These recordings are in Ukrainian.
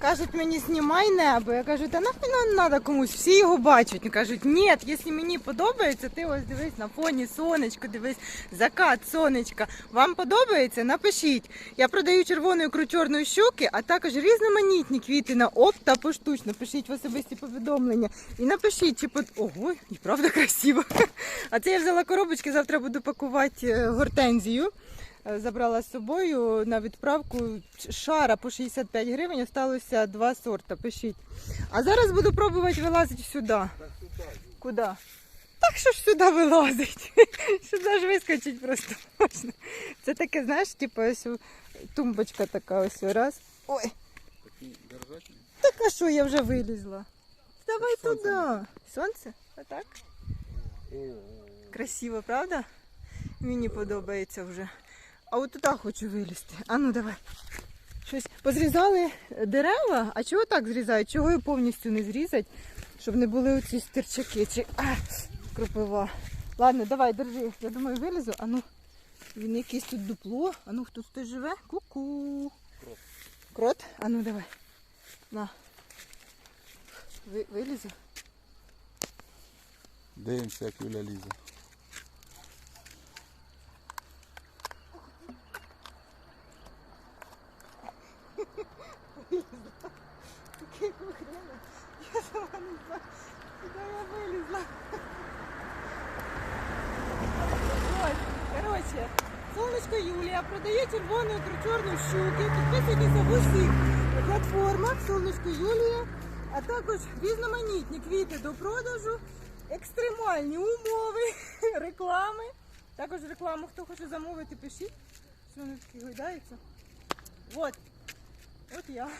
Кажуть мені, знімай небо. Я кажу, та нахай не треба комусь, всі його бачать. Вони кажуть, ні, якщо мені подобається, ти ось дивись на фоні сонечко, дивись, закат, сонечка. Вам подобається? Напишіть. Я продаю червону ікру чорної щуки, а також різноманітні квіти на опт та поштучно. Пишіть в особисті повідомлення. І напишіть, чи под... Ого, і правда красиво. А це я взяла коробочки, завтра буду пакувати е, гортензію. Е, Забрала з собою на відправку шара по 65 гривень, осталося два сорта. Пишіть. А зараз буду пробувати вилазити сюди. Куди? Так що ж сюди вилазить? Сюди ж вискочить просто можна. Це таке, знаєш, типу ось тумбочка така ось раз. Ой, так а що я вже вилізла? Давай туди. Сонце? Отак? Красиво, правда? Мені подобається вже. А от туди хочу вилізти. А ну давай. Щось позрізали дерева, а чого так зрізають? Чого її повністю не зрізать, щоб не були оці стирчаки чи а, кропива. Ладно, давай, держи. Я думаю, вилізу. А ну, він якийсь тут дупло. А ну хтось тут живе? Ку-ку. Крот. Крот? А ну давай. На. Ви, вилізу. Дивимося, як Юля лізе. Такий хрена. Я сама не знаю, куди я вилізла. Ось, коротше, сонечко Юлія продає червону чорну щуки. Підписуйтеся в усіх платформах Сонечко Юлія, а також різноманітні квіти до продажу, екстремальні умови, реклами. Також рекламу, хто хоче замовити, пишіть. Що вони такі гойдаються. От. От я.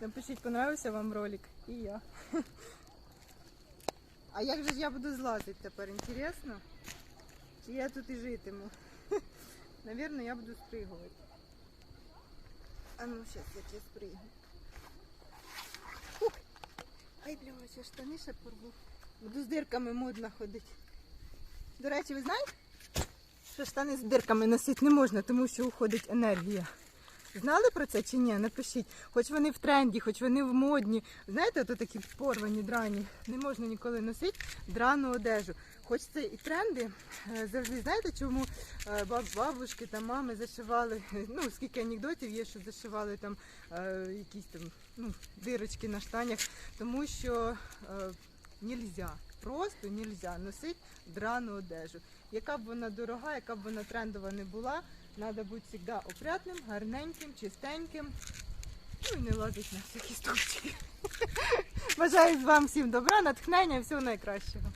Напишіть, понравився вам ролик. І я. А як же ж я буду злазити тепер? Інтересно? Чи я тут і житиму? Навірно, я буду спригувати. А ну, зараз як я спригну. Ай, бля, я штани ще порву. Буду з дирками модно ходити. До речі, ви знаєте, що штани з дирками носити не можна, тому що уходить енергія. Знали про це чи ні? Напишіть. Хоч вони в тренді, хоч вони в модні. Знаєте, то такі порвані, драні. Не можна ніколи носити драну одежу. Хоч це і тренди. е, Завжди знаєте, чому е, бабушки та мами зашивали. Ну, скільки анекдотів є, що зашивали там е, якісь там ну, дирочки на штанях, тому що нельзя. Просто нельзя носити драну одежу. Яка б вона дорога, яка б вона трендова не була, треба бути завжди опрятним, гарненьким, чистеньким. Ну і не лазить на всякі стовпчики. Бажаю вам всім добра, натхнення, всього найкращого.